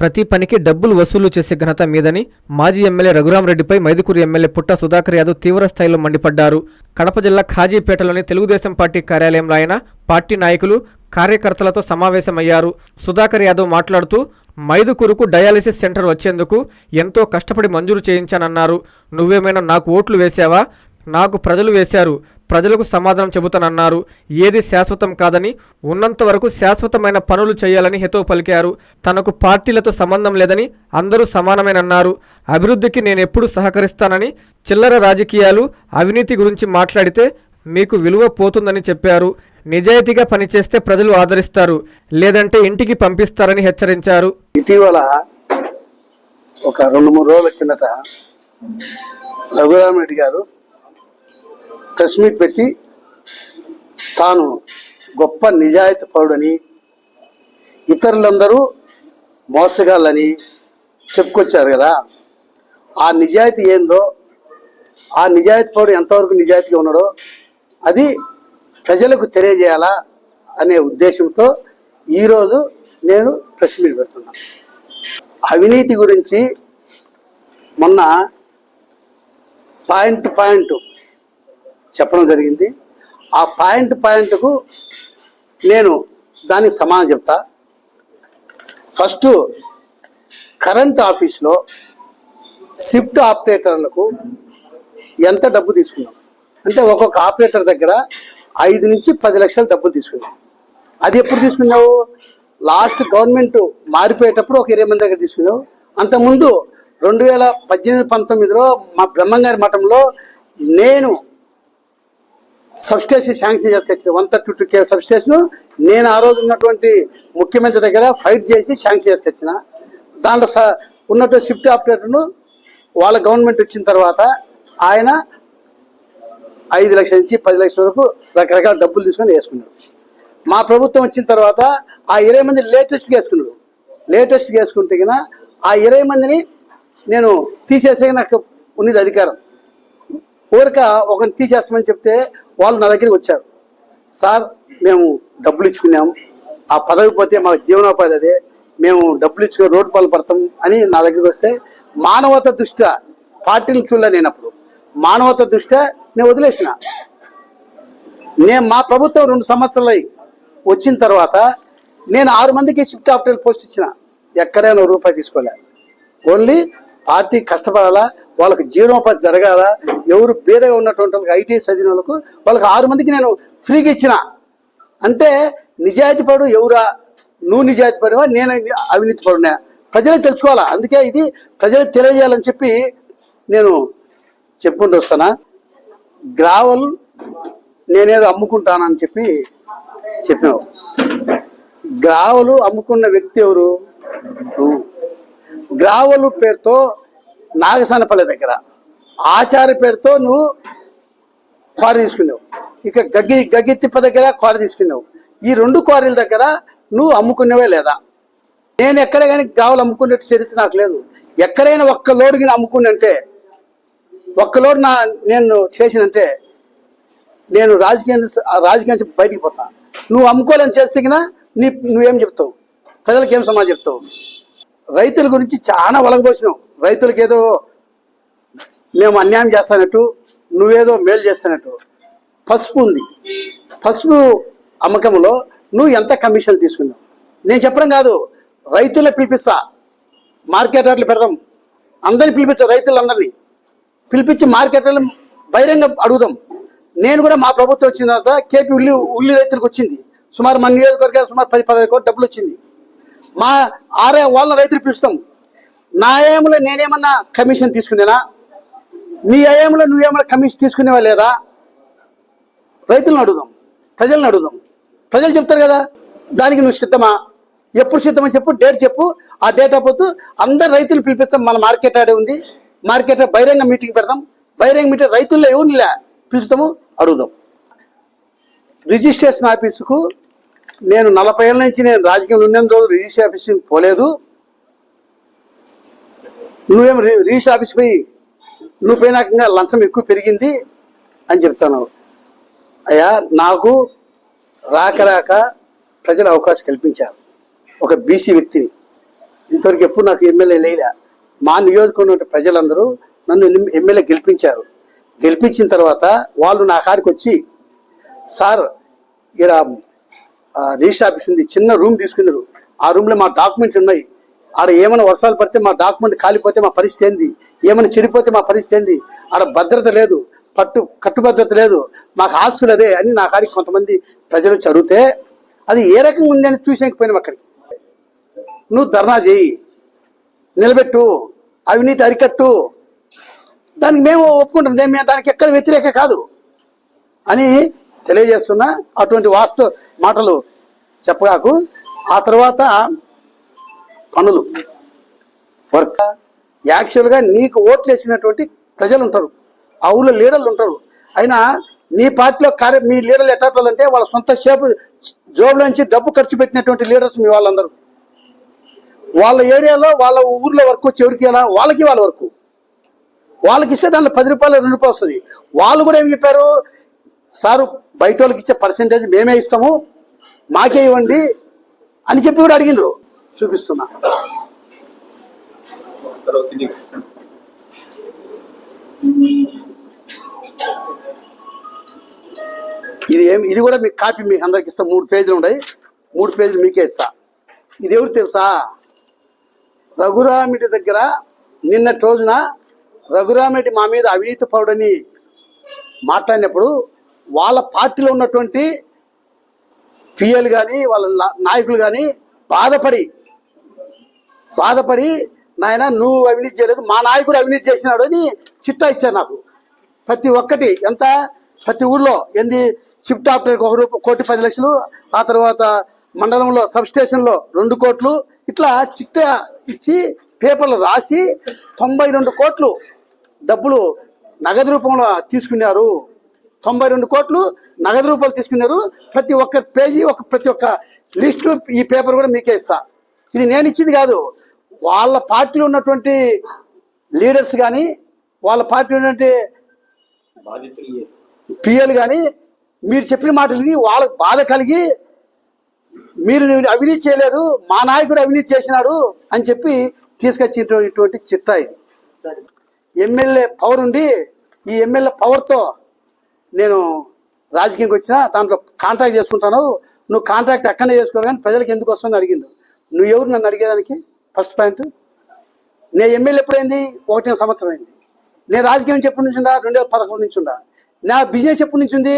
ప్రతి పనికి డబ్బులు వసూలు చేసే ఘనత మీదని మాజీ ఎమ్మెల్యే రఘురామరెడ్డిపై మైదుకూరు ఎమ్మెల్యే పుట్ట సుధాకర్ యాదవ్ తీవ్ర స్థాయిలో మండిపడ్డారు. కడప జిల్లా ఖాజీపేటలోని తెలుగుదేశం పార్టీ కార్యాలయంలో ఆయన పార్టీ నాయకులు కార్యకర్తలతో సమావేశమయ్యారు. సుధాకర్ యాదవ్ మాట్లాడుతూ మైదుకూరుకు డయాలిసిస్ సెంటర్ వచ్చేందుకు ఎంతో కష్టపడి మంజూరు చేయించానన్నారు. నువ్వేమైనా నాకు ఓట్లు వేశావా నాకు ప్రజలు వేశారు. ప్రజలకు సమాధానం చెబుతానన్నారు. ఏది శాశ్వతం కాదని ఉన్నంత వరకు శాశ్వతమైన పనులు చేయాలని హితవు పలికారు. తనకు పార్టీలతో సంబంధం లేదని అందరూ సమానమేనన్నారు. అభివృద్ధికి నేను ఎప్పుడు సహకరిస్తానని చిల్లర రాజకీయాలు అవినీతి గురించి మాట్లాడితే మీకు విలువ పోతుందని చెప్పారు. నిజాయితీగా పనిచేస్తే ప్రజలు ఆదరిస్తారు. లేదంటే ఇంటికి పంపిస్తారని హెచ్చరించారు. ఇటీవల ఒక రెండు మూడు రోజుల కిందట రఘురామరెడ్డి గారు ప్రెస్ మీట్ పెట్టి తాను గొప్ప నిజాయితీ పరుడని ఇతరులందరూ మోసగాళ్ళని చెప్పుకొచ్చారు కదా. ఆ నిజాయితీ ఏందో ఆ నిజాయితీ పరుడు ఎంతవరకు నిజాయితీగా ఉన్నాడో అది ప్రజలకు తెలియజేయాలా అనే ఉద్దేశంతో ఈరోజు నేను ప్రెస్ మీట్ పెడుతున్నాను అవినీతి గురించి మొన్న పాయింట్ పాయింట్ చెప్పడం జరిగింది. ఆ పాయింట్ పాయింట్కు నేను దానికి సమానం చెప్తా. ఫస్ట్ కరెంట్ ఆఫీస్లో షిఫ్ట్ ఆపరేటర్లకు ఎంత డబ్బు తీసుకున్నాం? అంటే ఒక్కొక్క ఆపరేటర్ దగ్గర ఐదు నుంచి పది లక్షల డబ్బులు తీసుకున్నాం. అది ఎప్పుడు తీసుకున్నావు? లాస్ట్ గవర్నమెంట్ మారిపోయేటప్పుడు ఒక ఇరవై మంది దగ్గర తీసుకున్నావు. అంతకుముందు రెండు వేల పద్దెనిమిది పంతొమ్మిదిలో మా బ్రహ్మంగారి మఠంలో నేను substation sanction చేసుకొచ్చింది one thirty two K substation నేను ఆ రోజు ఉన్నటువంటి ముఖ్యమంత్రి దగ్గర ఫైట్ చేసి శాంక్షన్ చేసుకొచ్చిన. దాంట్లో స ఉన్నటువంటి షిఫ్ట్ ఆపరేటర్ను వాళ్ళ గవర్నమెంట్ వచ్చిన తర్వాత ఆయన ఐదు లక్షల నుంచి పది లక్షల వరకు రకరకాల డబ్బులు తీసుకొని వేసుకున్నాడు. మా ప్రభుత్వం వచ్చిన తర్వాత ఆ ఇరవై మంది లేటెస్ట్గా వేసుకున్నాడు లేటెస్ట్గా వేసుకుంటే ఆ ఇరవై మందిని నేను తీసేసే నాకు ఉన్నది అధికారం. ఊరిక ఒకరిని తీసేస్తామని చెప్తే వాళ్ళు నా దగ్గరికి వచ్చారు. సార్ మేము డబ్బులు ఇచ్చుకున్నాము ఆ పదవి పోతే మా జీవనోపాధి అదే. మేము డబ్బులు ఇచ్చుకుని రోడ్డు పాలు పడతాం అని నా దగ్గరికి వస్తే మానవత దృష్ట్యా పార్టీని చూడలే నేను అప్పుడు. మానవత దృష్ట్యా నేను వదిలేసిన. నేను మా ప్రభుత్వం రెండు సంవత్సరాలు అయి వచ్చిన తర్వాత నేను ఆరు మందికి షిఫ్ట్ ఆఫ్టర్ పోస్ట్ ఇచ్చిన. ఎక్కడైనా రూపాయి తీసుకోలే. ఓన్లీ పార్టీ కష్టపడాలా? వాళ్ళకి జీవనోపాధి జరగాలా? ఎవరు బీదగా ఉన్నటువంటి వాళ్ళకి ఐటీ చదివిన వాళ్ళకు వాళ్ళకి ఆరు మందికి నేను ఫ్రీగా ఇచ్చిన. అంటే నిజాయితీ పడు ఎవరా? నువ్వు నిజాయితీపడివా? నేను అవినీతి పడినా ప్రజలే తెలుసుకోవాలా? అందుకే ఇది ప్రజలకు తెలియజేయాలని చెప్పి నేను చెప్పుకుంటూ వస్తానా గ్రావల్ నేనేదో అమ్ముకుంటానని చెప్పి చెప్పినావు. గ్రావలు అమ్ముకున్న వ్యక్తి ఎవరు? నువ్వు. గ్రావలు పేరుతో నాగసానపల్లి దగ్గర. ఆచార్య పేరుతో నువ్వు క్వారీ తీసుకున్నావు ఇక గగ్గి గగ్గిత్తిప్ప దగ్గర క్వారీ తీసుకున్నావు ఈ రెండు క్వారీల దగ్గర నువ్వు అమ్ముకునేవే లేదా? నేను ఎక్కడ కానీ గ్రావలు అమ్ముకునే చరిత్ర నాకు లేదు. ఎక్కడైనా ఒక్క లోడుకి గిన అమ్ముకున్నంటే ఒక్క లోడు నా నేను చేసినంటే నేను రాజకీయం రాజకీయం నుంచి బయటికి పోతాను నువ్వు అమ్ముకోలేని చేస్తే నీ నువ్వేం చెప్తావు? ప్రజలకు ఏం సమాజం చెప్తావు? రైతుల గురించి చాలా వలగబోసినాం. రైతులకు ఏదో మేము అన్యాయం చేస్తానట్టు నువ్వేదో మేలు చేస్తానట్టు. పసుపు ఉంది. పసుపు అమ్మకంలో నువ్వు ఎంత కమిషన్ తీసుకున్నావు? నేను చెప్పడం కాదు రైతులే పిలిపిస్తా. మార్కెట్ రేట్లు పెడదాం. అందరిని పిలిపించా రైతులందరినీ. పిలిపించి మార్కెట్లో బహిరంగ అడుగుదాం. నేను కూడా మా ప్రభుత్వం వచ్చిన తర్వాత కేపీ ఉల్లి ఉల్లి రైతులకు వచ్చింది. సుమారు మన నియోజకవర్గానికి సుమారు పది పదహైదు కోట్లు డబ్బులు వచ్చింది. మా ఆరే వాళ్ళ రైతులు పిలుస్తాం. నా ఏములో నేనేమన్నా కమిషన్ తీసుకునేనా? నీ ఏములో నువ్వేమన్నా కమిషన్ తీసుకునేవా లేదా? రైతులను అడుగుదాం ప్రజలను అడుగుదాం. ప్రజలు చెప్తారు కదా దానికి నువ్వు సిద్ధమా? ఎప్పుడు సిద్ధమని చెప్పు డేట్ చెప్పు. ఆ డేట్ అపోతూ అందరు రైతులు పిలిపిస్తాం మన మార్కెట్ ఆడే ఉంది. మార్కెట్ బహిరంగ మీటింగ్ పెడదాం బహిరంగ మీటింగ్ రైతుల్లో ఎవరినిలే పిలుస్తాము అడుగుదాం. రిజిస్ట్రేషన్ ఆఫీసుకు నేను నలభై ఏళ్ళ నుంచి నేను రాజకీయంలో ఉన్నంత రోజు రిజిస్ట్రీ ఆఫీస్కి పోలేదు. నువ్వేం రిజిస్ట్రీ ఆఫీస్ పోయి నువ్వు పోయినాకంగా లంచం ఎక్కువ పెరిగింది అని చెప్తాను. అయ్యా నాకు రాక రాక ప్రజలు అవకాశం కల్పించారు. ఒక బీసీ వ్యక్తిని. ఇంతవరకు ఎప్పుడు నాకు ఎమ్మెల్యే లేలే. మా నియోజకవర్గం ప్రజలందరూ నన్ను ఎమ్మెల్యే గెలిపించారు. గెలిపించిన తర్వాత వాళ్ళు నా కాడికి వచ్చి సార్ ఇక్కడ రిజిస్టర్ ఆఫీస్ ఉంది. చిన్న రూమ్ తీసుకున్నారు. ఆ రూమ్లో మా డాక్యుమెంట్స్ ఉన్నాయి. ఆడ ఏమైనా వర్షాలు పడితే మా డాక్యుమెంట్ కాలిపోతే మా పరిస్థితి ఏంది? ఏమైనా చెడిపోతే మా పరిస్థితి ఏంది? ఆడ భద్రత లేదు. పట్టు కట్టుబద్ధత లేదు. మాకు ఆస్తులు అదే అని నా కాడికి కొంతమంది ప్రజలు చదివితే అది ఏ రకంగా ఉంది అని చూసేకపోయినాం అక్కడికి. నువ్వు ధర్నా చేయి. నిలబెట్టు. అవినీతి అరికట్టు. దానికి మేము ఒప్పుకుంటాం. మేము దానికి ఎక్కడ వ్యతిరేక కాదు. అని తెలియజేస్తున్నా. అటువంటి వాస్తు మాటలు చెప్పగాకు ఆ తర్వాత పనులు వర్క్. యాక్చువల్గా నీకు ఓట్లు వేసినటువంటి ప్రజలు ఉంటారు ఆ ఊళ్ళో లీడర్లు ఉంటారు అయినా నీ పార్టీలో కార్య మీ లీడర్లు ఎట్లా వాళ్ళ సొంత షేపు జోబులోంచి డబ్బు ఖర్చు పెట్టినటువంటి లీడర్స్ మీ వాళ్ళందరూ. వాళ్ళ ఏరియాలో వాళ్ళ ఊర్లో వర్క్ వచ్చి ఎవరికి ఎలా వాళ్ళకి వాళ్ళ వర్క్. వాళ్ళకి ఇస్తే దాంట్లో పది రూపాయలు రెండు రూపాయలు వస్తుంది. వాళ్ళు కూడా ఏం చెప్పారు? సారు బయట వాళ్ళకి ఇచ్చే పర్సంటేజ్ మేమే ఇస్తాము మాకే ఇవ్వండి అని చెప్పి కూడా అడిగిండ్రు. చూపిస్తున్నా. ఇది ఏం ఇది కూడా మీకు కాపీ మీకు అందరికి ఇస్తా. మూడు పేజీలు ఉన్నాయి. మూడు పేజీలు మీకే ఇస్తా. ఇది ఎవరు తెలుసా? రఘురామిటి దగ్గర నిన్నటి రోజున రఘురామిటి మా మీద అవినీతి పౌడని మాట్లాడినప్పుడు వాళ్ళ పార్టీలో ఉన్నటువంటి పిఎల్ కానీ వాళ్ళ నాయకులు కానీ బాధపడి బాధపడి నాయన నువ్వు అవినీతి చేయలేదు మా నాయకుడు అవినీతి చేసినాడు అని చిట్టా ఇచ్చారు నాకు. ప్రతి ఒక్కటి ఎంత ప్రతి ఊర్లో ఏంది షిఫ్ట్ ఆపరేటర్కి ఒక రూపాయి కోటి పది లక్షలు ఆ తర్వాత మండలంలో సబ్ స్టేషన్లో రెండు కోట్లు ఇట్లా చిట్టా ఇచ్చి పేపర్లు రాసి తొంభై రెండు కోట్లు డబ్బులు నగదు రూపంలో తీసుకున్నారు. తొంభై రెండు కోట్లు నగదు రూపాయలు తీసుకున్నారు. ప్రతి ఒక్క పేజీ ఒక ప్రతి ఒక్క లిస్టు ఈ పేపర్ కూడా మీకే ఇస్తా. ఇది నేను ఇచ్చింది కాదు. వాళ్ళ పార్టీలో ఉన్నటువంటి లీడర్స్ కానీ వాళ్ళ పార్టీలో ఉన్నటువంటి పిఎల్ కానీ మీరు చెప్పిన మాటలు విని వాళ్ళకి బాధ కలిగి మీరు అవినీతి చేయలేదు మా నాయకుడు అవినీతి చేసినాడు అని చెప్పి తీసుకొచ్చేటటువంటి చిట్టా ఇది. ఎమ్మెల్యే పవర్ ఉండి ఈ ఎమ్మెల్యే పవర్తో నేను రాజకీయంకి వచ్చిన దాంట్లో కాంట్రాక్ట్ చేసుకుంటాను. నువ్వు కాంట్రాక్ట్ ఎక్కడనే చేసుకోవాలి కానీ ప్రజలకు ఎందుకు వస్తుందని అడిగిండు. నువ్వు ఎవరు నన్ను అడిగేదానికి? ఫస్ట్ పాయింట్ నేను ఎమ్మెల్యే ఎప్పుడైంది? ఒకటిన్నర సంవత్సరం అయింది. నేను రాజకీయం ఎప్పటి నుంచి ఉందా? రెండు వేల పదకొండు నుంచి ఉందా? నా బిజినెస్ ఎప్పటి నుంచి ఉంది?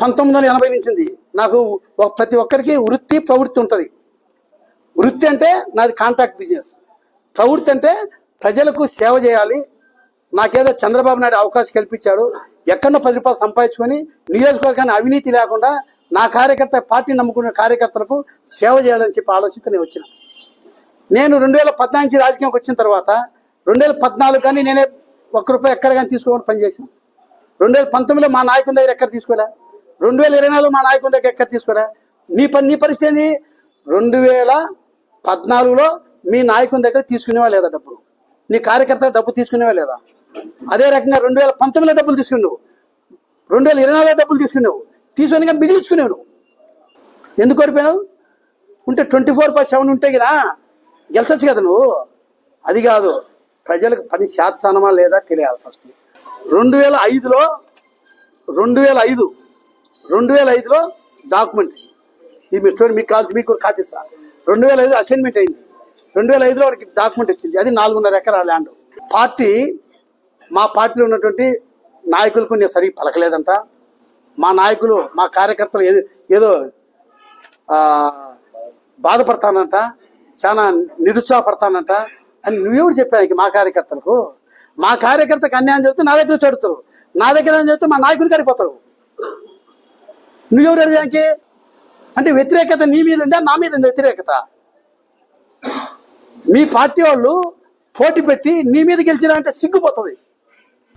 పంతొమ్మిది వందల ఎనభై నుంచి ఉంది. నాకు ప్రతి ఒక్కరికి వృత్తి ప్రవృత్తి ఉంటుంది. వృత్తి అంటే నాది కాంట్రాక్ట్ బిజినెస్ ప్రవృత్తి అంటే ప్రజలకు సేవ చేయాలి. నాకేదో చంద్రబాబు నాయుడు అవకాశం కల్పించాడు. ఎక్కడో పది రూపాయలు సంపాదించుకొని నియోజకవర్గాన్ని అవినీతి లేకుండా నా కార్యకర్త పార్టీ నమ్ముకున్న కార్యకర్తలకు సేవ చేయాలని చెప్పి ఆలోచనతో నేను వచ్చిన. నేను రెండు వేల పద్నాలుగు నుంచి రాజకీయంకి వచ్చిన తర్వాత రెండు వేల పద్నాలుగు కానీ నేనే ఒక్క రూపాయి ఎక్కడ కానీ తీసుకోమని పనిచేసిన రెండు వేల పంతొమ్మిదిలో మా నాయకుని దగ్గర ఎక్కడ తీసుకోలే? రెండు వేల ఇరవై నాలుగులో మా నాయకుని దగ్గర ఎక్కడ తీసుకోలే? నీ పని నీ పరిస్థితి ఏంది? రెండు వేల పద్నాలుగులో మీ నాయకుని దగ్గర తీసుకునేవా లేదా డబ్బు నీ కార్యకర్త డబ్బు తీసుకునేవా లేదా? అదే రకంగా రెండు వేల పంతొమ్మిదిలో డబ్బులు తీసుకున్నావు రెండు వేల ఇరవై నాలుగులో డబ్బులు తీసుకున్నావు తీసుకుని మిగిలించుకునేవు నువ్వు. ఎందుకు ఓడిపోయినావు? ఉంటే ట్వంటీ ఫోర్ బై సెవెన్ ఉంటే కదా గెలిచచ్చు కదా నువ్వు. అది కాదు ప్రజలకు పని శాత్సానమా లేదా తెలియాలి ఫస్ట్ రెండు వేల ఐదులో రెండు వేల ఐదు రెండు వేల ఐదులో డాక్యుమెంట్ ఇది. ఇది మీరు చూడండి మీకు కాదు మీకు కూడా కాపిస్తా రెండు వేల ఐదు అసైన్మెంట్ అయింది. రెండు వేల ఐదులో వాడికి డాక్యుమెంట్ వచ్చింది. అది నాలుగున్నర ఎకరాల ల్యాండ్ పార్టీ మా పార్టీలో ఉన్నటువంటి నాయకులకు నేను సరిగ్గా పలకలేదంట. మా నాయకులు మా కార్యకర్తలు ఏదో- ఏదో బాధపడతానంట చాలా నిరుత్సాహపడతానంట అని నువ్వెవరు చెప్పానికి మా కార్యకర్తలకు? మా కార్యకర్తకు అన్యాయం చెబితే నా దగ్గర చెడుతారు నా దగ్గర అని చెప్తే మా నాయకుడికి అడిగిపోతారు నువ్వెవరు అడిగానికి అంటే వ్యతిరేకత నీ మీద ఉందా నా మీద ఉంది వ్యతిరేకత? మీ పార్టీ వాళ్ళు పోటీ పెట్టి నీ మీద గెలిచినా అంటే సిగ్గుపోతుంది